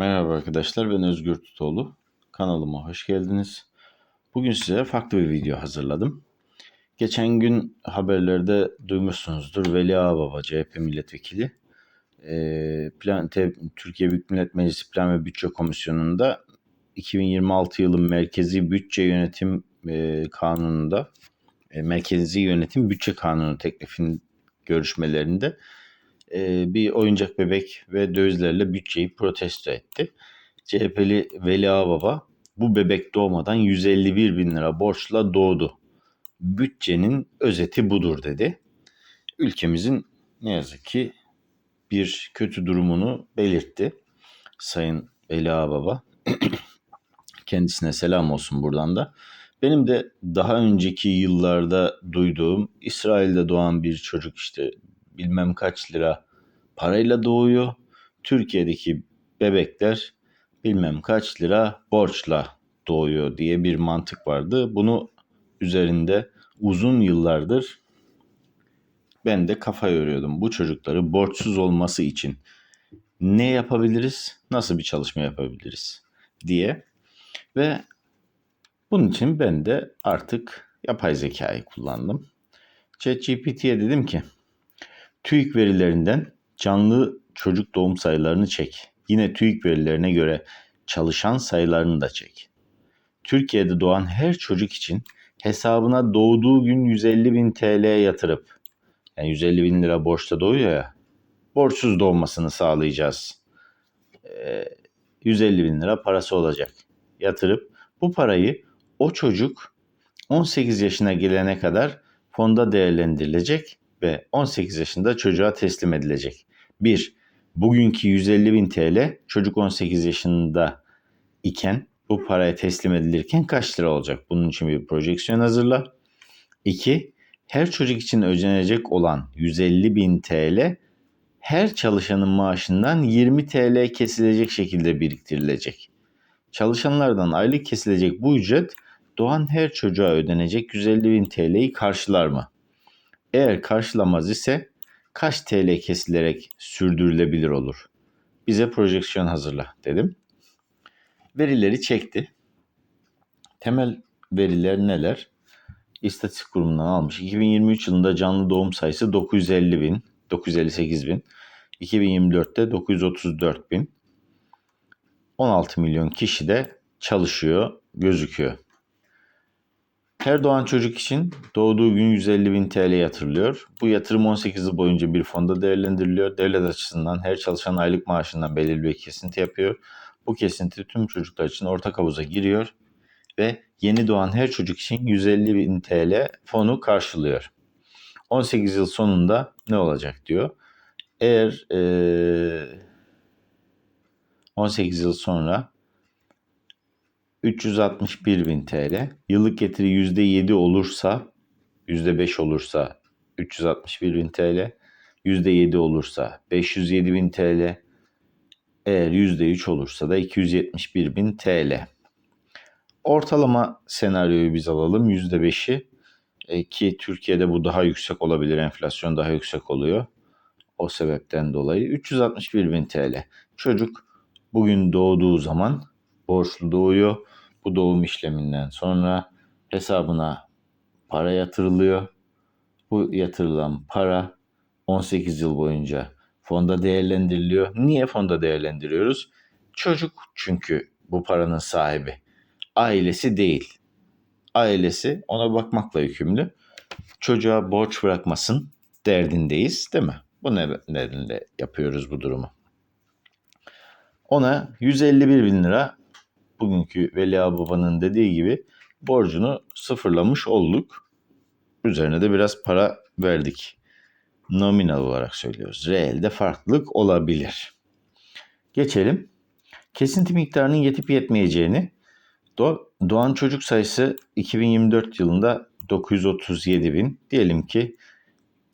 Merhaba arkadaşlar, ben Özgür Tutoğlu. Kanalıma hoş geldiniz. Bugün size farklı bir video hazırladım. Geçen gün haberlerde duymuşsunuzdur. Veli Ağbaba, CHP milletvekili, e, Plan, Türkiye Büyük Millet Meclisi Plan ve Bütçe Komisyonu'nda 2026 yılı Merkezi Bütçe Yönetim e, Kanunu'nda, e, Merkezi Yönetim Bütçe Kanunu teklifinin görüşmelerinde bir oyuncak bebek ve dövizlerle bütçeyi protesto etti. CHP'li Veli Ağbaba bu bebek doğmadan 151 bin lira borçla doğdu. Bütçenin özeti budur dedi. Ülkemizin ne yazık ki bir kötü durumunu belirtti. Sayın Veli Ağbaba. Kendisine selam olsun buradan da. Benim de daha önceki yıllarda duyduğum İsrail'de doğan bir çocuk işte bilmem kaç lira parayla doğuyor. Türkiye'deki bebekler bilmem kaç lira borçla doğuyor diye bir mantık vardı. Bunu üzerinde uzun yıllardır ben de kafa yoruyordum. Bu çocukları borçsuz olması için ne yapabiliriz? Nasıl bir çalışma yapabiliriz diye. Ve bunun için ben de artık yapay zekayı kullandım. ChatGPT'ye dedim ki TÜİK verilerinden canlı çocuk doğum sayılarını çek. Yine TÜİK verilerine göre çalışan sayılarını da çek. Türkiye'de doğan her çocuk için hesabına doğduğu gün 150 bin TL yatırıp yani 150 bin lira borçta doğuyor ya borçsuz doğmasını sağlayacağız. Ee, 150 bin lira parası olacak. Yatırıp bu parayı o çocuk 18 yaşına gelene kadar fonda değerlendirilecek ve 18 yaşında çocuğa teslim edilecek. 1. Bugünkü 150 bin TL çocuk 18 yaşında iken bu paraya teslim edilirken kaç lira olacak? Bunun için bir projeksiyon hazırla. 2. Her çocuk için ödenecek olan 150 bin TL her çalışanın maaşından 20 TL kesilecek şekilde biriktirilecek. Çalışanlardan aylık kesilecek bu ücret doğan her çocuğa ödenecek 150 bin TL'yi karşılar mı? Eğer karşılamaz ise kaç TL kesilerek sürdürülebilir olur? Bize projeksiyon hazırla dedim. Verileri çekti. Temel veriler neler? İstatistik kurumundan almış. 2023 yılında canlı doğum sayısı 950 bin, 958 bin. 2024'te 934 bin. 16 milyon kişi de çalışıyor, gözüküyor. Her doğan çocuk için doğduğu gün 150 bin TL yatırılıyor. Bu yatırım 18 yıl boyunca bir fonda değerlendiriliyor. Devlet açısından her çalışan aylık maaşından belirli bir kesinti yapıyor. Bu kesinti tüm çocuklar için ortak havuza giriyor ve yeni doğan her çocuk için 150 bin TL fonu karşılıyor. 18 yıl sonunda ne olacak diyor. Eğer ee, 18 yıl sonra 361 bin TL. Yıllık getiri %7 olursa, %5 olursa 361 bin TL. %7 olursa 507 bin TL. Eğer %3 olursa da 271 bin TL. Ortalama senaryoyu biz alalım %5'i e, ki Türkiye'de bu daha yüksek olabilir. Enflasyon daha yüksek oluyor. O sebepten dolayı 361 bin TL. Çocuk bugün doğduğu zaman borçlu doğuyor. Bu doğum işleminden sonra hesabına para yatırılıyor. Bu yatırılan para 18 yıl boyunca fonda değerlendiriliyor. Niye fonda değerlendiriyoruz? Çocuk çünkü bu paranın sahibi. Ailesi değil. Ailesi ona bakmakla yükümlü. Çocuğa borç bırakmasın derdindeyiz değil mi? Bu nedenle yapıyoruz bu durumu. Ona 151 bin lira bugünkü Veli Baba'nın dediği gibi borcunu sıfırlamış olduk. Üzerine de biraz para verdik. Nominal olarak söylüyoruz. Reelde farklılık olabilir. Geçelim. Kesinti miktarının yetip yetmeyeceğini doğan çocuk sayısı 2024 yılında 937 bin. Diyelim ki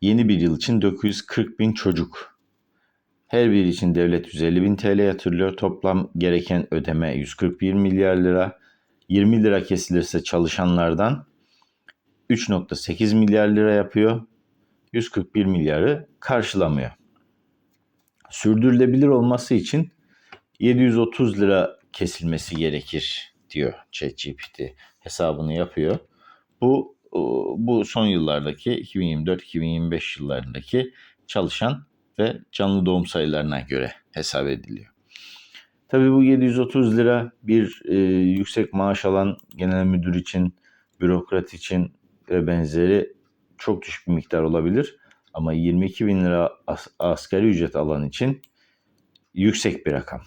yeni bir yıl için 940 bin çocuk her biri için devlet 150 bin TL yatırılıyor. Toplam gereken ödeme 141 milyar lira. 20 lira kesilirse çalışanlardan 3.8 milyar lira yapıyor. 141 milyarı karşılamıyor. Sürdürülebilir olması için 730 lira kesilmesi gerekir diyor ChatGPT hesabını yapıyor. Bu bu son yıllardaki 2024-2025 yıllarındaki çalışan ve canlı doğum sayılarına göre hesap ediliyor. Tabii bu 730 lira bir e, yüksek maaş alan genel müdür için, bürokrat için ve benzeri çok düşük bir miktar olabilir. Ama 22 bin lira as- asgari ücret alan için yüksek bir rakam.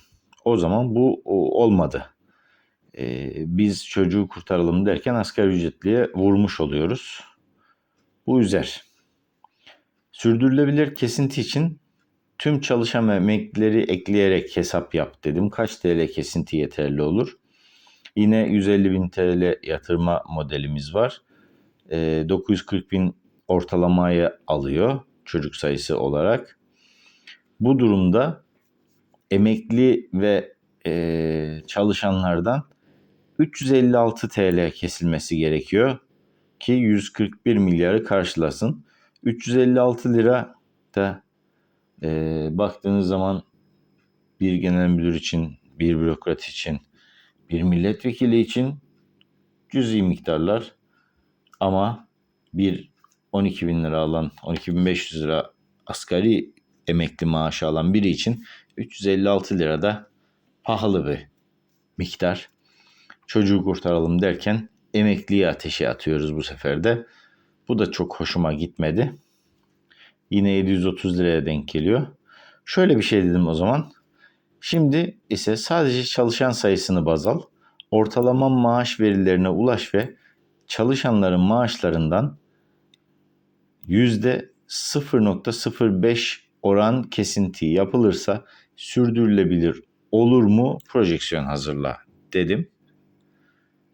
O zaman bu o, olmadı. Ee, biz çocuğu kurtaralım derken asgari ücretliye vurmuş oluyoruz. Bu üzer. Sürdürülebilir kesinti için tüm çalışan ve emeklileri ekleyerek hesap yap dedim. Kaç TL kesinti yeterli olur? Yine 150 bin TL yatırma modelimiz var. Ee, 940 bin ortalamayı alıyor çocuk sayısı olarak. Bu durumda emekli ve e, çalışanlardan 356 TL kesilmesi gerekiyor ki 141 milyarı karşılasın. 356 lira da e, baktığınız zaman bir genel müdür için, bir bürokrat için, bir milletvekili için cüzi miktarlar ama bir 12 bin lira alan, 12.500 lira asgari emekli maaşı alan biri için 356 lira da pahalı bir miktar. Çocuğu kurtaralım derken emekliyi ateşe atıyoruz bu sefer de. Bu da çok hoşuma gitmedi. Yine 730 liraya denk geliyor. Şöyle bir şey dedim o zaman. Şimdi ise sadece çalışan sayısını baz al. Ortalama maaş verilerine ulaş ve çalışanların maaşlarından %0.05 oran kesinti yapılırsa sürdürülebilir olur mu projeksiyon hazırla dedim.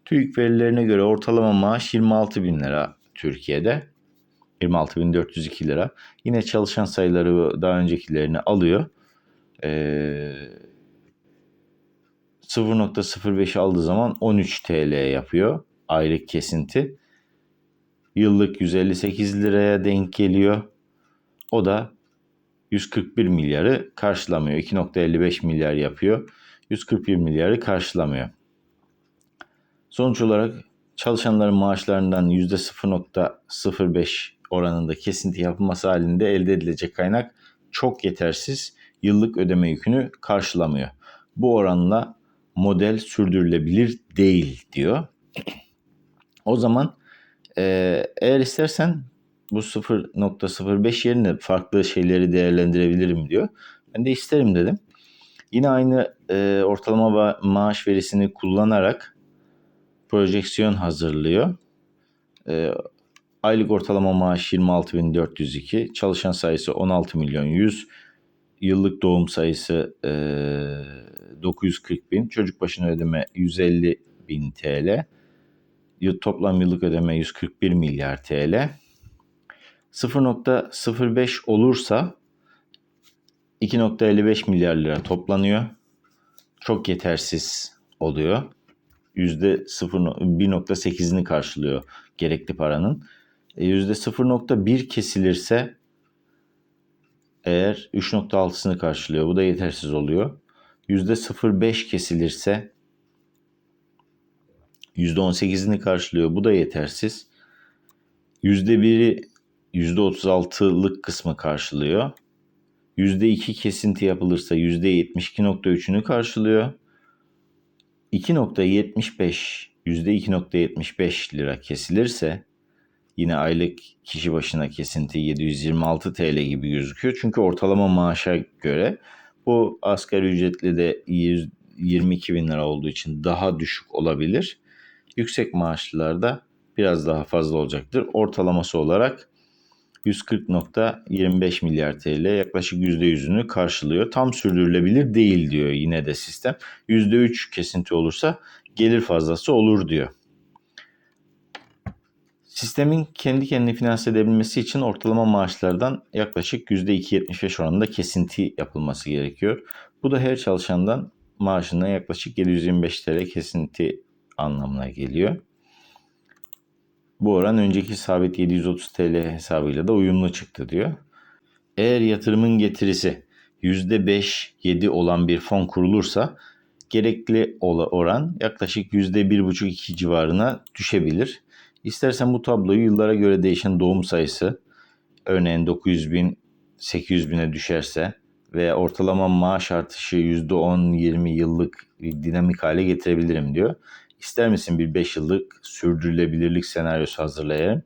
TÜİK verilerine göre ortalama maaş 26 bin lira Türkiye'de. 26.402 lira. Yine çalışan sayıları daha öncekilerini alıyor. Ee, 0.05 aldığı zaman 13 TL yapıyor aylık kesinti. Yıllık 158 liraya denk geliyor. O da 141 milyarı karşılamıyor. 2.55 milyar yapıyor. 141 milyarı karşılamıyor. Sonuç olarak çalışanların maaşlarından %0.05 oranında kesinti yapılması halinde elde edilecek kaynak çok yetersiz yıllık ödeme yükünü karşılamıyor. Bu oranla model sürdürülebilir değil diyor. O zaman eğer istersen bu 0.05 yerine farklı şeyleri değerlendirebilirim diyor. Ben de isterim dedim. Yine aynı e, ortalama maaş verisini kullanarak projeksiyon hazırlıyor. E, aylık ortalama maaş 26.402, çalışan sayısı 16 milyon 100, yıllık doğum sayısı e, 940 bin, çocuk başına ödeme 150 bin TL, toplam yıllık ödeme 141 milyar TL. 0.05 olursa 2.55 milyar lira toplanıyor. Çok yetersiz oluyor. %1.8'ini karşılıyor gerekli paranın. %0.1 kesilirse eğer 3.6'sını karşılıyor. Bu da yetersiz oluyor. %0.5 kesilirse %18'ini karşılıyor. Bu da yetersiz. %1'i %36'lık kısmı karşılıyor. %2 kesinti yapılırsa %72.3'ünü karşılıyor. 2.75 %2.75 lira kesilirse yine aylık kişi başına kesinti 726 TL gibi gözüküyor. Çünkü ortalama maaşa göre bu asgari ücretli de 122 bin lira olduğu için daha düşük olabilir. Yüksek maaşlılarda biraz daha fazla olacaktır. Ortalaması olarak 140.25 milyar TL yaklaşık %100'ünü karşılıyor. Tam sürdürülebilir değil diyor yine de sistem. %3 kesinti olursa gelir fazlası olur diyor. Sistemin kendi kendini finanse edebilmesi için ortalama maaşlardan yaklaşık %2.75 oranında kesinti yapılması gerekiyor. Bu da her çalışandan maaşından yaklaşık 725 TL kesinti anlamına geliyor. Bu oran önceki sabit 730 TL hesabıyla da uyumlu çıktı diyor. Eğer yatırımın getirisi %5-7 olan bir fon kurulursa gerekli oran yaklaşık %1,5-2 civarına düşebilir. İstersen bu tabloyu yıllara göre değişen doğum sayısı örneğin 900 bin 800 bine düşerse ve ortalama maaş artışı %10-20 yıllık dinamik hale getirebilirim diyor. İster misin bir 5 yıllık sürdürülebilirlik senaryosu hazırlayayım?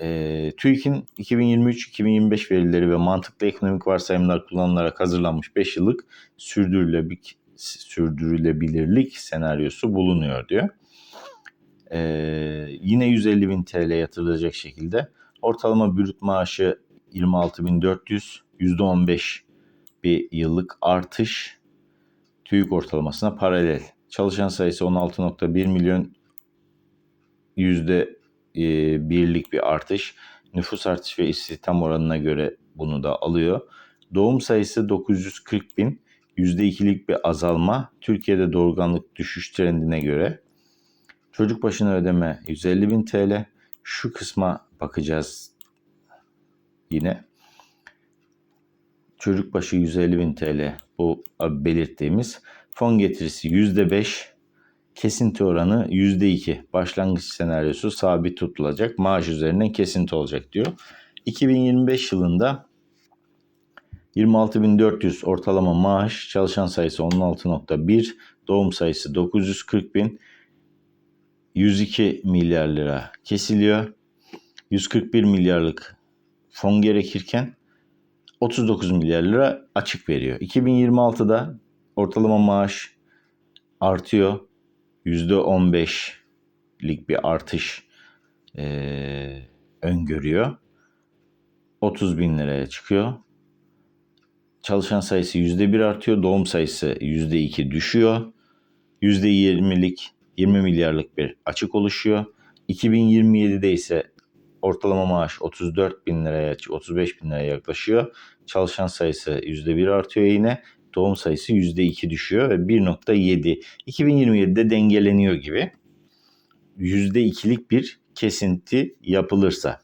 E, TÜİK'in 2023-2025 verileri ve mantıklı ekonomik varsayımlar kullanılarak hazırlanmış 5 yıllık sürdürülebilirlik, sürdürülebilirlik senaryosu bulunuyor diyor. E, yine 150 bin TL yatırılacak şekilde ortalama brüt maaşı 26.400, %15 bir yıllık artış TÜİK ortalamasına paralel. Çalışan sayısı 16.1 milyon yüzde e, birlik bir artış. Nüfus artışı ve istihdam oranına göre bunu da alıyor. Doğum sayısı 940 bin. yüzde ikilik bir azalma. Türkiye'de doğurganlık düşüş trendine göre. Çocuk başına ödeme 150 bin TL. Şu kısma bakacağız yine. Çocuk başı 150 bin TL bu belirttiğimiz. Fon getirisi %5, kesinti oranı %2. Başlangıç senaryosu sabit tutulacak. Maaş üzerinden kesinti olacak diyor. 2025 yılında 26.400 ortalama maaş, çalışan sayısı 16.1, doğum sayısı 940 bin, 102 milyar lira kesiliyor. 141 milyarlık fon gerekirken 39 milyar lira açık veriyor. 2026'da ortalama maaş artıyor. %15'lik bir artış e, öngörüyor. 30 bin liraya çıkıyor. Çalışan sayısı %1 artıyor. Doğum sayısı %2 düşüyor. %20'lik 20 milyarlık bir açık oluşuyor. 2027'de ise ortalama maaş 34 bin liraya 35 bin liraya yaklaşıyor. Çalışan sayısı %1 artıyor yine. Doğum sayısı %2 düşüyor ve 1.7 2027'de dengeleniyor gibi. %2'lik bir kesinti yapılırsa.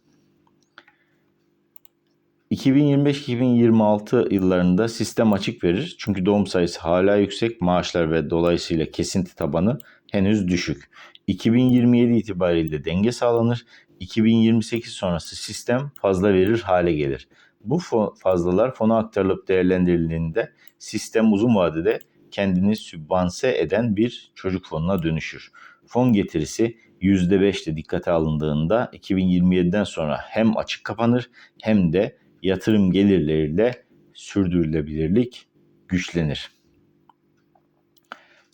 2025-2026 yıllarında sistem açık verir. Çünkü doğum sayısı hala yüksek, maaşlar ve dolayısıyla kesinti tabanı henüz düşük. 2027 itibariyle denge sağlanır. 2028 sonrası sistem fazla verir hale gelir. Bu fazlalar fona aktarılıp değerlendirildiğinde sistem uzun vadede kendini sübvanse eden bir çocuk fonuna dönüşür. Fon getirisi %5'te dikkate alındığında 2027'den sonra hem açık kapanır hem de yatırım gelirleriyle sürdürülebilirlik güçlenir.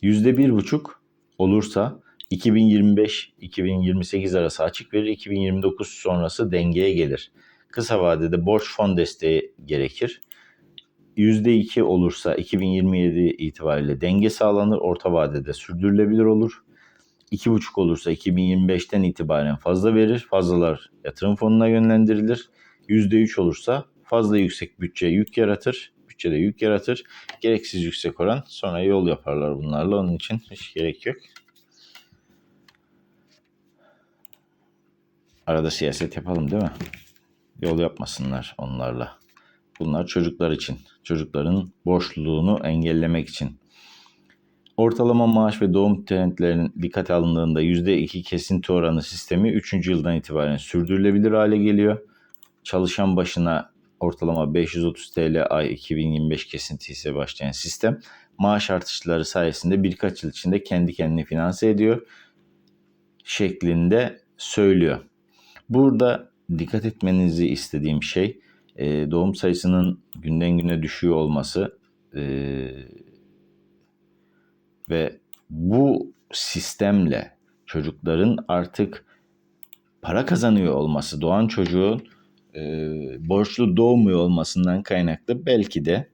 %1,5 olursa 2025-2028 arası açık verir, 2029 sonrası dengeye gelir. Kısa vadede borç fon desteği gerekir. %2 olursa 2027 itibariyle denge sağlanır, orta vadede sürdürülebilir olur. 2,5 olursa 2025'ten itibaren fazla verir, fazlalar yatırım fonuna yönlendirilir. %3 olursa fazla yüksek bütçe yük yaratır, bütçede yük yaratır. Gereksiz yüksek oran sonra yol yaparlar bunlarla onun için hiç gerek yok. Arada siyaset yapalım değil mi? Yol yapmasınlar onlarla. Bunlar çocuklar için. Çocukların borçluluğunu engellemek için. Ortalama maaş ve doğum trendlerinin dikkate alındığında %2 kesinti oranı sistemi 3. yıldan itibaren sürdürülebilir hale geliyor. Çalışan başına ortalama 530 TL ay 2025 kesinti ise başlayan sistem maaş artışları sayesinde birkaç yıl içinde kendi kendini finanse ediyor şeklinde söylüyor. Burada dikkat etmenizi istediğim şey e, doğum sayısının günden güne düşüyor olması e, ve bu sistemle çocukların artık para kazanıyor olması, doğan çocuğun e, borçlu doğmuyor olmasından kaynaklı belki de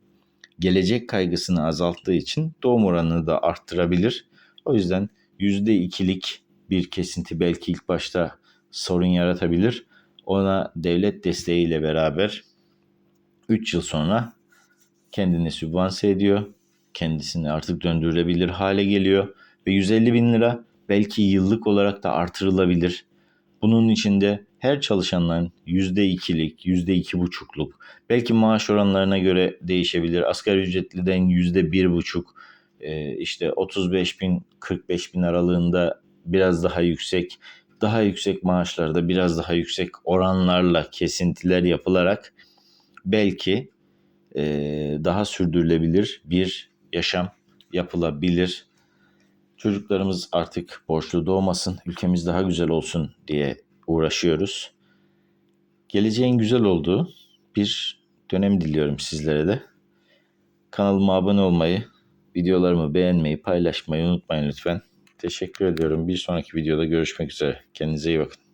gelecek kaygısını azalttığı için doğum oranını da arttırabilir. O yüzden %2'lik bir kesinti belki ilk başta sorun yaratabilir. Ona devlet desteğiyle beraber 3 yıl sonra kendini sübvanse ediyor. Kendisini artık döndürülebilir hale geliyor. Ve 150 bin lira belki yıllık olarak da artırılabilir. Bunun içinde her çalışanların %2'lik, %2,5'luk belki maaş oranlarına göre değişebilir. Asgari ücretliden %1,5 e, işte 35 bin 45 bin aralığında biraz daha yüksek daha yüksek maaşlarda biraz daha yüksek oranlarla kesintiler yapılarak belki e, daha sürdürülebilir bir yaşam yapılabilir. Çocuklarımız artık borçlu doğmasın, ülkemiz daha güzel olsun diye uğraşıyoruz. Geleceğin güzel olduğu bir dönem diliyorum sizlere de. Kanalıma abone olmayı, videolarımı beğenmeyi, paylaşmayı unutmayın lütfen. Teşekkür ediyorum. Bir sonraki videoda görüşmek üzere. Kendinize iyi bakın.